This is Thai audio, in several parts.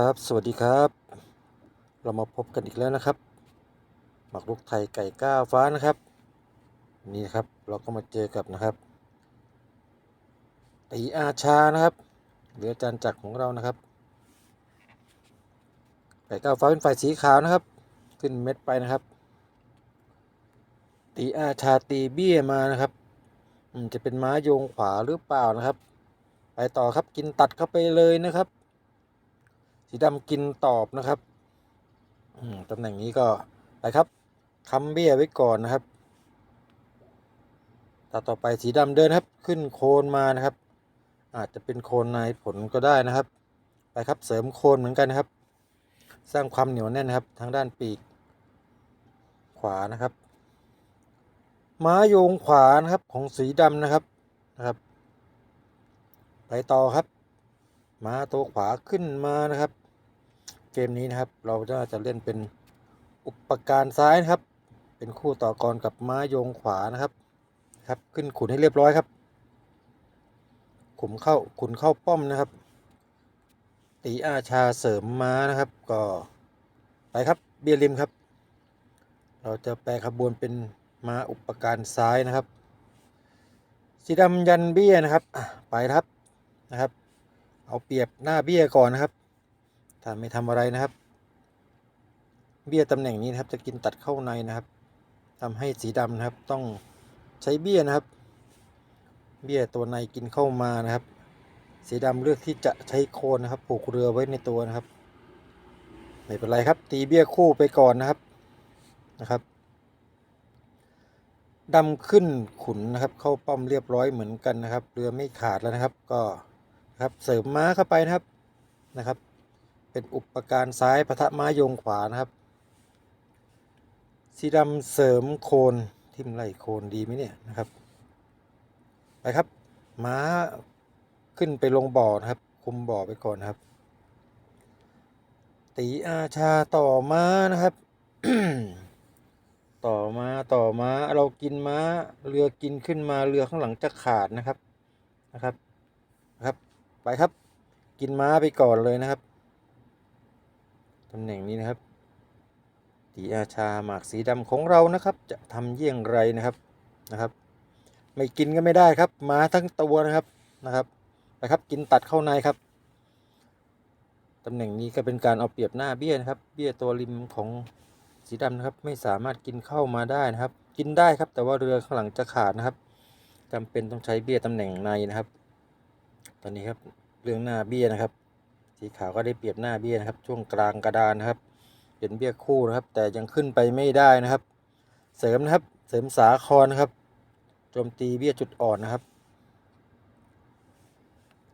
ครับ สวัสดีครับ เรามาพบกันอีกแล้วนะครับ หมักลุกไทยไก่ก้าวฟ้านะครับ นี่ครับเราก็มาเจอกับนะครับตีอาชานะครับหรืออาจารย์จักรของเรานะครับ ไก่ก้าวฟ้าเป็นฝ่ายสีขาวนะครับ ขึ้นเม็ดไปนะครับ ตีอาชาตีเบี้ยมานะครับจะเป็นม้าโยงขวาหรือเปล่านะครับ ไปต่อครับกินตัดเข้าไปเลยนะครับ สีดำกินตอบนะครับตำแหน่งนี้ก็ไปครับค้ำเบี้ยไว้ก่อนนะครับตัดต่อไปสีดำเดินครับ ขึ้นโคนมานะครับ อาจจะเป็นโคนในผลก็ได้นะครับ ไปครับเสริมโคนเหมือนกันนะครับ สร้างความเหนียวแน่นนะครับ ทางด้านปีก ขวานะครับ ม้าโยงขวานะครับของสีดำนะครับนะครับ ไปต่อครับ ม้าตัวขวาขึ้นมานะครับ เกมนี้นะครับ เราจะจะเล่นเป็นอุปการซ้ายนะครับ เป็นคู่ต่อกรกับม้ายงขวานะครับ ครับขึ้นขุนให้เรียบร้อยครับ ขุมเข้าขุนเข้าป้อมนะครับ ตีอาชาเสริมม้านะครับ ก็ไปครับเบียริมครับ เราจะแปลขบวนเป็นม้าอุปการซ้ายนะครับสีดำยันเบี้ยนะครับไปครับนะครับ เอาเปรียบหน้าเบี้ยก่อนนะครับ ถ้าไม่ทำอะไรนะครับ เบี้ยตำแหน่งนี้นะครับ จะกินตัดเข้าในนะครับทำให้สีดำนะครับ ต้องใช้เบี้ยนะครับ เบี้ยตัวในกินเข้ามานะครับ สีดำเลือกที่จะใช้โคนนะครับ ผูกเรือไว้ในตัวนะครับไม่เป็นไรครับ ตีเบี้ยคู่ไปก่อนนะครับนะครับดำขึ้นขุนนะครับ เข้าป้อมเรียบร้อยเหมือนกันนะครับ เรือไม่ขาดแล้วนะครับ ก็ ครับเสริมม้าเข้าไปนะครับนะครับ เป็นอุปการซ้ายปะทะม้ายงขวานะครับ สีดำเสริมโคนทิมไหลโคนดีไหมเนี่ยนะครับไปครับ ม้าขึ้นไปลงบ่อนะครับ คุมบ่อไปก่อนนครับ ตีอาชาต่อม้านะครับ ต่อมาต่อมาเรากินม้าเรือกินขึ้นมาเรือข้างหลังจะขาดนะครับนะครับ ไปครับ กินม้าไปก่อนเลยนะครับตำแหน่งนี้นะครับตีอาชาหมากสีดำของเรานะครับ จะทำเยี่ยงไรนะครับนะครับ ไม่กินก็ไม่ได้ครับม้าทั้งตัวนะครับนะครับไปครับ กินตัดเข้าในครับตำแหน่งนี้ก็เป็นการเอาเปรียบหน้าเบี้ยนะครับ เบี้ยตัวริมของสีดำนะครับ ไม่สามารถกินเข้ามาได้นะครับ กินได้ครับ แต่ว่าเรือข้างหลังจะขาดนะครับจำเป็นต้องใช้เบี้ยตำแหน่งในนะครับ ตอนนี้ครับเรื่องหน้าเบี้ยนะครับ สีขาวก็ได้เปรียบหน้าเบี้ยนะครับ ช่วงกลางกระดานนะครับ เป็นเบี้ยคู่นะครับ แต่ยังขึ้นไปไม่ได้นะครับ เสริมนะครับเสริมสาครนะครับโจมตีเบี้ยจุดอ่อนนะครับ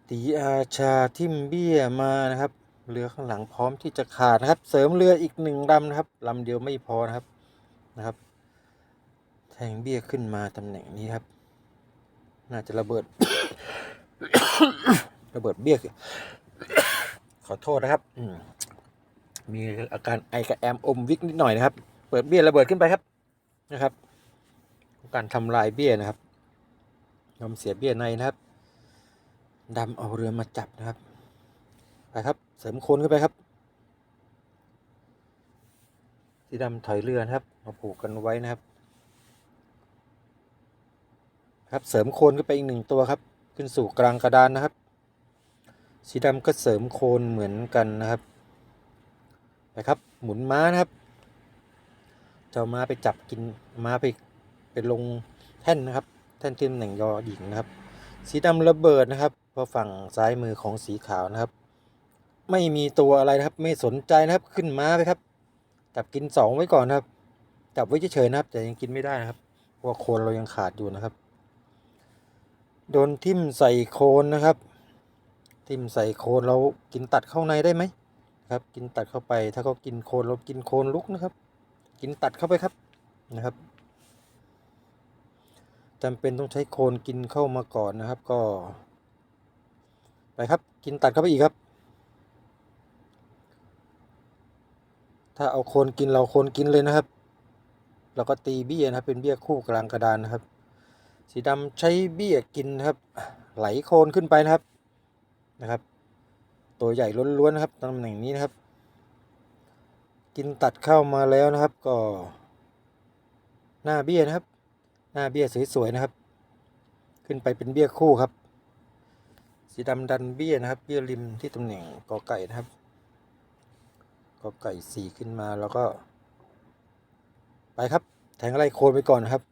ตีอาชาทิมเบี้ยมานะครับเรือข้างหลังพร้อมที่จะขาดนะครับ เสริมเรืออีกหนึ่งลำนะครับลำเดียวไม่พอนะครับนะครับ แทงเบี้ยขึ้นมาตำแหน่งนี้ครับ น่าจะระเบิด ระเบิดเบี้ยขอโทษนะครับมีอาการไอกระแอมอมวิกนิดหน่อยนะครับ เปิดเบี้ยระเบิดขึ้นไปครับนะครับ การทำลายเบี้ยนะครับยอมเสียเบี้ยในนะครับดำเอาเรือมาจับนะครับไปครับ เสริมโคนขึ้นไปครับ สีดำถอยเรือนะครับมาผูกกันไว้นะครับ ครับเสริมโคนขึ้นไปอีกหนึ่งตัวครับ ขึ้นสู่กลางกระดานนะครับ สีดำก็เสริมโคนเหมือนกันนะครับไปครับ หมุนม้านะครับเจ้าม้าไปจับกินม้าไปไปลงแท่นนะครับ แท่นที่ตำแหน่งยอหญิงนะครับ สีดำระเบิดนะครับเพราะฝั่งซ้ายมือของสีขาวนะครับ ไม่มีตัวอะไรนะครับ ไม่สนใจนะครับขึ้นม้าไปครับ จับกินสองไว้ก่อนนะครับ จับไว้เฉยๆนะครับ แต่ยังกินไม่ได้นะครับเพราะโคนเรายังขาดอยู่นะครับ โดนทิ่มใส่โคนนะครับ ทิ่มใส่โคนเรากินตัดเข้าในได้ไหมครับกินตัดเข้าไปถ้าเขากินโคนเรากินโคนลุกนะครับ กินตัดเข้าไปครับนะครับจำเป็นต้องใช้โคนกินเข้ามาก่อนนะครับ ก็ ไปครับกินตัดเข้าไปอีกครับ ถ้าเอาโคนกินเราโคนกินเลยนะครับ เราก็ตีเบี้ยนะครับเป็นเบี้ยคู่กลางกระดานนะครับ สีดำใช้เบี้ยกินนะครับ ไหลโคนขึ้นไปนะครับนะครับ ตัวใหญ่ล้วนๆนะครับตำแหน่งนี้นะครับ กินตัดเข้ามาแล้วนะครับ ก็ หน้าเบี้ยนะครับ หน้าเบี้ยสวยๆนะครับ ขึ้นไปเป็นเบี้ยคู่ครับ สีดำดันเบี้ยนะครับ เบี้ยริมที่ตำแหน่งกอไก่นะครับกอไก่สี่ขึ้นมาแล้วก็ ไปครับ แทงไล่โคนไปก่อนนะครับ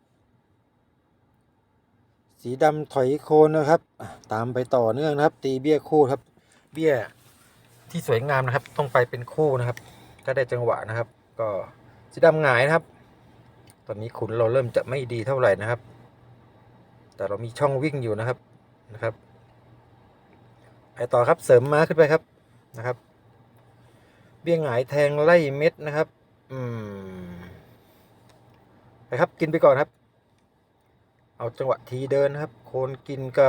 สีดำถอยโคนนะครับ ตามไปต่อเนื่องนะครับ ตีเบี้ยคู่ครับ เบี้ยที่สวยงามนะครับ ต้องไปเป็นคู่นะครับ ถ้าได้จังหวะนะครับ ก็สีดำหงายนะครับ ตอนนี้ขุนเราเริ่มจะไม่ดีเท่าไหร่นะครับ แต่เรามีช่องวิ่งอยู่นะครับนะครับไปต่อครับเสริมม้าขึ้นไปครับนะครับ เบี้ยหงายแทงไล่เม็ดนะครับ อืมไปครับกินไปก่อนครับ เอาจังหวะทีเดินครับ โคนกินก็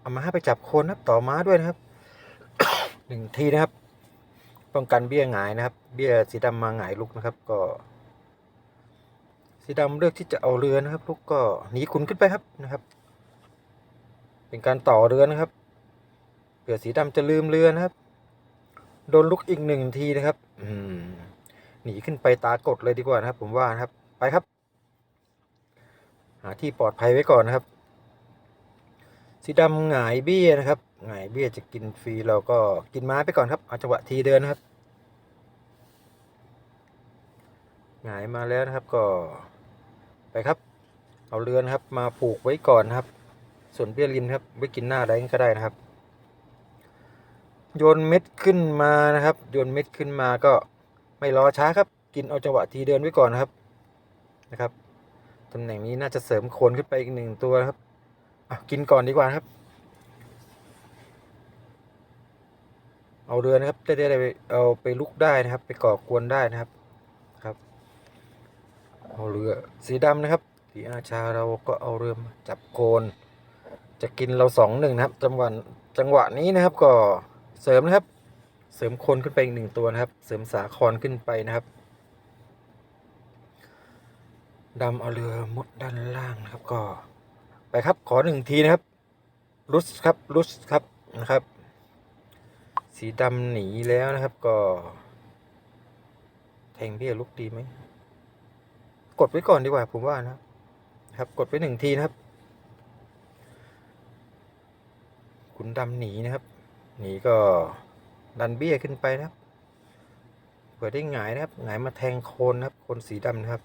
เอามาให้ไปจับโคนครับต่อม้าด้วยนะครับหนึ่งทีนะครับ ป้องกันเบี้ยหงายนะครับ เบี้ยสีดำมาหงายลุกนะครับ ก็ สีดำเลือกที่จะเอาเรือนะครับลูกก็หนีขุนขึ้นไปครับนะครับ เป็นการต่อเรือนะครับเผื่อสีดำจะลืมเรือนะครับโดนลุกอีกหนึ่งทีนะครับ อืมหนีขึ้นไปตากดเลยดีกว่านะครับ ผมว่านะครับ ไปครับ หาที่ปลอดภัยไว้ก่อนนะครับ สีดำหงายเบี้ยนะครับหงายเบี้ยจะกินฟรีเราก็กินม้าไปก่อนครับเอาจังหวะทีเดินนะครับหงายมาแล้วนะครับก็ไปครับ เอาเรือนครับมาผูกไว้ก่อนนะครับ ส่วนเบี้ยริมครับไว้กินหน้าแรงก็ได้นะครับ โยนเม็ดขึ้นมานะครับ โยนเม็ดขึ้นมาก็ไม่รอช้าครับ กินเอาจังหวะทีเดินไว้ก่อนนะครับนะครับ ตำแหน่งนี้น่าจะเสริมโคนขึ้นไปอีกหนึ่งตัวครับอะกินก่อนดีกว่าครับ เอาเรือนะครับได้ได้ไปเอาไปลุกได้นะครับ ไปก่อกวนได้นะครับครับ เอาเรือสีดำนะครับสีอาชาเราก็เอาเรือมาจับโคนจะกินเราสองหนึ่งนะครับจังหวะจังหวะนี้นะครับก็เสริมนะครับ เสริมโคนขึ้นไปอีกหนึ่งตัวนะครับ เสริมสาครขึ้นไปนะครับ ดำเอาเรือมุดด้านล่างนะครับก็ ไปครับขอหนึ่งทีนะครับรุสครับรุสครับนะครับ สีดำหนีแล้วนะครับก็ แทงเบี้ยลุกดีไหมกดไว้ก่อนดีกว่าผมว่านะครับ กดไว้หนึ่งทีนะครับขุนดำหนีนะครับหนีก็ดันเบี้ยขึ้นไปนะครับเผื่อได้หงายนะครับหงายมาแทงโคนนะครับโคนสีดำนะครับ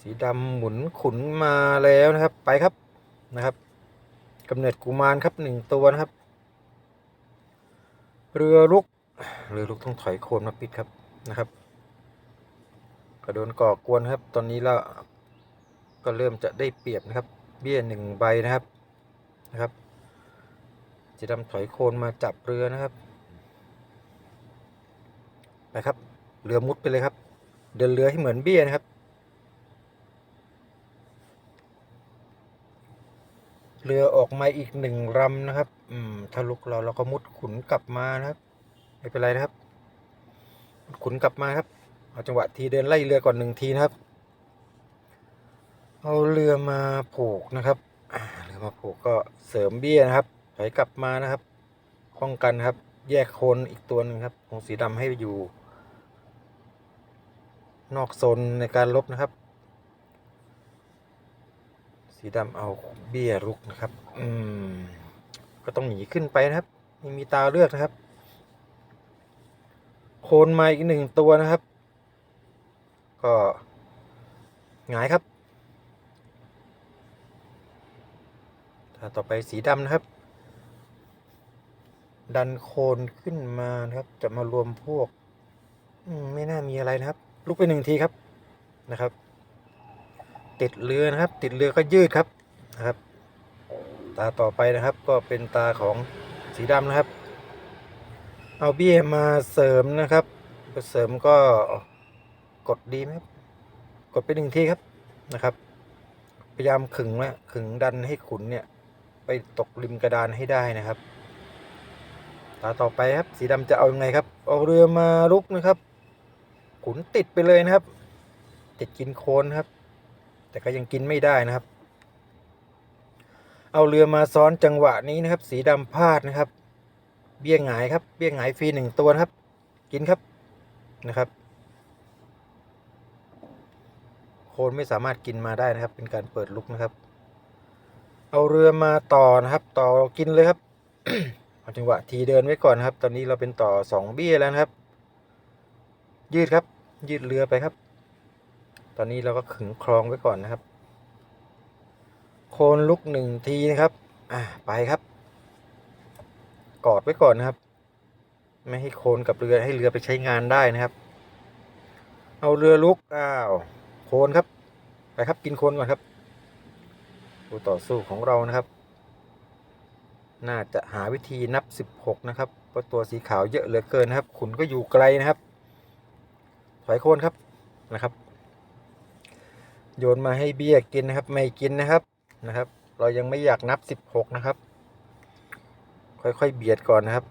สีดำหมุนขุนมาแล้วนะครับ ไปครับนะครับกำเนิดกุมารครับหนึ่งตัวนะครับ เรือลุกเรือลุกต้องถอยโคนมาปิดครับนะครับก็โดนก่อกวนครับ ตอนนี้เราก็เริ่มจะได้เปรียบนะครับ เบี้ยหนึ่งใบนะครับนะครับจะดำถอยโคนมาจับเรือนะครับไปครับเรือมุดไปเลยครับ เดินเรือให้เหมือนเบี้ยนะครับ เรือออกมาอีกหนึ่งลำนะครับ อืมถ้าลุกเราเราก็มุดขุนกลับมานะครับไม่เป็นไรนะครับ ขุนกลับมาครับ เอาจังหวะทีเดินไล่เรือก่อนหนึ่งทีนะครับ เอาเรือมาผูกนะครับเรือมาผูกก็เสริมเบี้ยนะครับถอยกลับมานะครับป้องกันครับ แยกโคนอีกตัวหนึงครับของสีดำให้อยู่ นอกโซนในการลบนะครับ สีดำเอาเบี้ยรุกนะครับ อืม ก็ต้องหนีขึ้นไปนะครับไม่มีตาเลือกนะครับ โคนมาอีกหนึ่งตัวนะครับ ก็หงายครับถ้าต่อไปสีดำนะครับ ดันโคนขึ้นมานะครับ จะมารวมพวกอืมไม่น่ามีอะไรนะครับ ลุกไปหนึ่งทีครับนะครับ ติดเรือนะครับ ติดเรือก็ยืดครับนะครับ ตาต่อไปนะครับก็เป็นตาของสีดำนะครับ เอาเบี้ยมาเสริมนะครับเสริมก็กดดีไหมครับกดไปหนึ่งทีครับนะครับ พยายามขึงนะขึงดันให้ขุนเนี่ย ไปตกริมกระดานให้ได้นะครับตาต่อไปครับ สีดำจะเอายังไงครับ เอาเรือมาลุกนะครับ ขุนติดไปเลยนะครับ ติดกินโคนครับ แต่ก็ยังกินไม่ได้นะครับ เอาเรือมาซ้อนจังหวะนี้นะครับ สีดำพาดนะครับ เบี้ยหงายครับ เบี้ยหงายฟรีหนึ่งตัวครับ กินครับนะครับ โคนไม่สามารถกินมาได้นะครับ เป็นการเปิดลุกนะครับ เอาเรือมาต่อนะครับ ต่อกินเลยครับเอาจังหวะทีเดินไว้ก่อนนะครับ ตอนนี้เราเป็นต่อสองเบี้ยแล้วนะครับ ยืดครับ ยืดเรือไปครับ ตอนนี้เราก็ขึงคลองไว้ก่อนนะครับ โคนลุกหนึ่งทีนะครับ อ่าไปครับ กอดไว้ก่อนนะครับ ไม่ให้โคนกับเรือให้เรือไปใช้งานได้นะครับ เอาเรือลุกอ้าวโคนครับ ไปครับกินโคนก่อนครับผู้ต่อสู้ของเรานะครับ น่าจะหาวิธีนับสิบหกนะครับ เพราะตัวสีขาวเยอะเหลือเกินนะครับ ขุนก็อยู่ไกลนะครับ ถอยโคนครับนะครับ โยนมาให้เบี้ยกินนะครับ ไม่กินนะครับนะครับ เรายังไม่อยากนับสิบหกนะครับ ค่อยๆเบียดก่อนนะครับ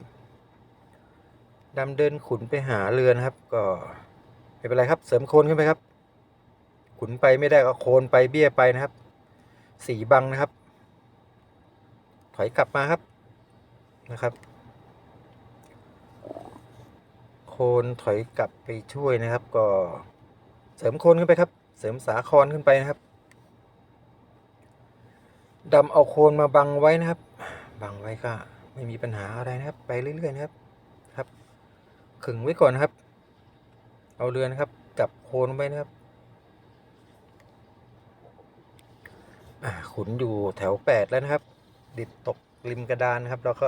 ดำเดินขุนไปหาเรือนะครับ ก็ไม่เป็นไรครับ เสริมโคนขึ้นไปครับ ขุนไปไม่ได้ก็โคนไปเบี้ยไปนะครับ สีบังนะครับ ถอยกลับมาครับนะครับ โคนถอยกลับไปช่วยนะครับ ก็เสริมโคนขึ้นไปครับ เสริมสาครขึ้นไปนะครับดำเอาโคนมาบังไว้นะครับ บังไว้ก็ไม่มีปัญหาอะไรนะครับ ไปเรื่อยๆนะครับครับขึงไว้ก่อนนะครับ เอาเรือนะครับจับโคนไว้นะครับอ่าขุนอยู่แถวแปดแล้วนะครับ ดิดตกริมกระดานนะครับ เราก็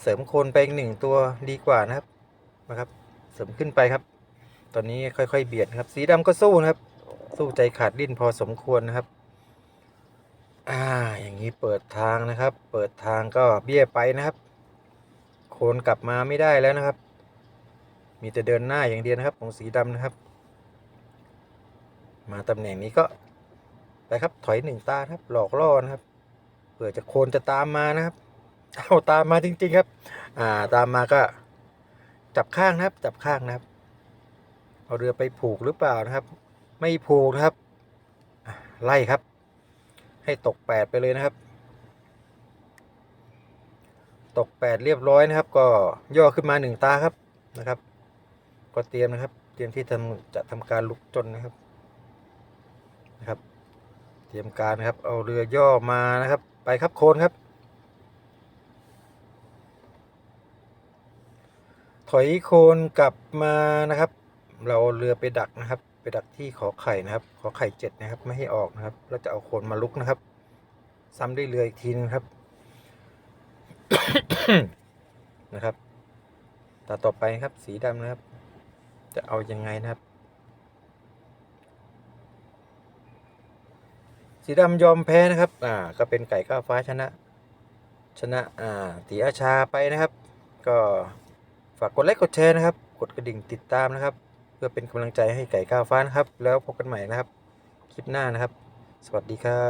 เสริมโคนไปอีกหนึ่งตัวดีกว่านะครับนะครับ เสริมขึ้นไปครับ ตอนนี้ค่อย ๆ เบียดครับ สีดำก็สู้นะครับ สู้ใจขาดดิ้นพอสมควรนะครับ อ่า อย่างนี้เปิดทางนะครับ เปิดทางก็เบี้ยไปนะครับ โคนกลับมาไม่ได้แล้วนะครับ มีแต่เดินหน้าอย่างเดียวนะครับ ของสีดำนะครับ มาตำแหน่งนี้ก็ไปครับ ถอยหนึ่งตาครับ หลอกล่อนะครับเผื่อจะโคนจะตามมานะครับเอาตามมาจริง ๆ ครับ อ่า ตามมาก็ จับข้างนะครับ จับข้างนะครับ เอาเรือไปผูกหรือเปล่านะครับ ไม่ผูกนะครับ ไล่ครับ ให้ตกแปดไปเลยนะครับ ตกแปดเรียบร้อยนะครับ ก็ย่อขึ้นมาหนึ่งตาครับนะครับ ก็เตรียมนะครับ เตรียมที่ทำจะทำการลุกจนนะครับนะครับ เตรียมการนะครับ เอาเรือย่อมานะครับ ไปครับโคนครับถอยโคนกลับมานะครับ เราเรือไปดักนะครับ ดักที่ขอไข่นะครับ ขอไข่เจ็ดนะครับ ไม่ให้ออกนะครับ เราจะเอาโคนมาลุกนะครับ ซ้ำด้เรืออีกทีนึงครับ นะครับตาต่อไปครับ สีดำนะครับ จะเอายังไงนะครับ สีดำยอมแพ้นะครับ อ่า ก็เป็นไก่ก้าวฟ้าชนะ ชนะ อ่าตีอาชาไปนะครับ ก็ฝากกดไลค์กดแชร์นะครับ กดกระดิ่งติดตามนะครับ เพื่อเป็นกำลังใจให้ไก่ก้าวฟ้านะครับ แล้วพบกันใหม่นะครับ คลิปหน้านะครับ สวัสดีครับ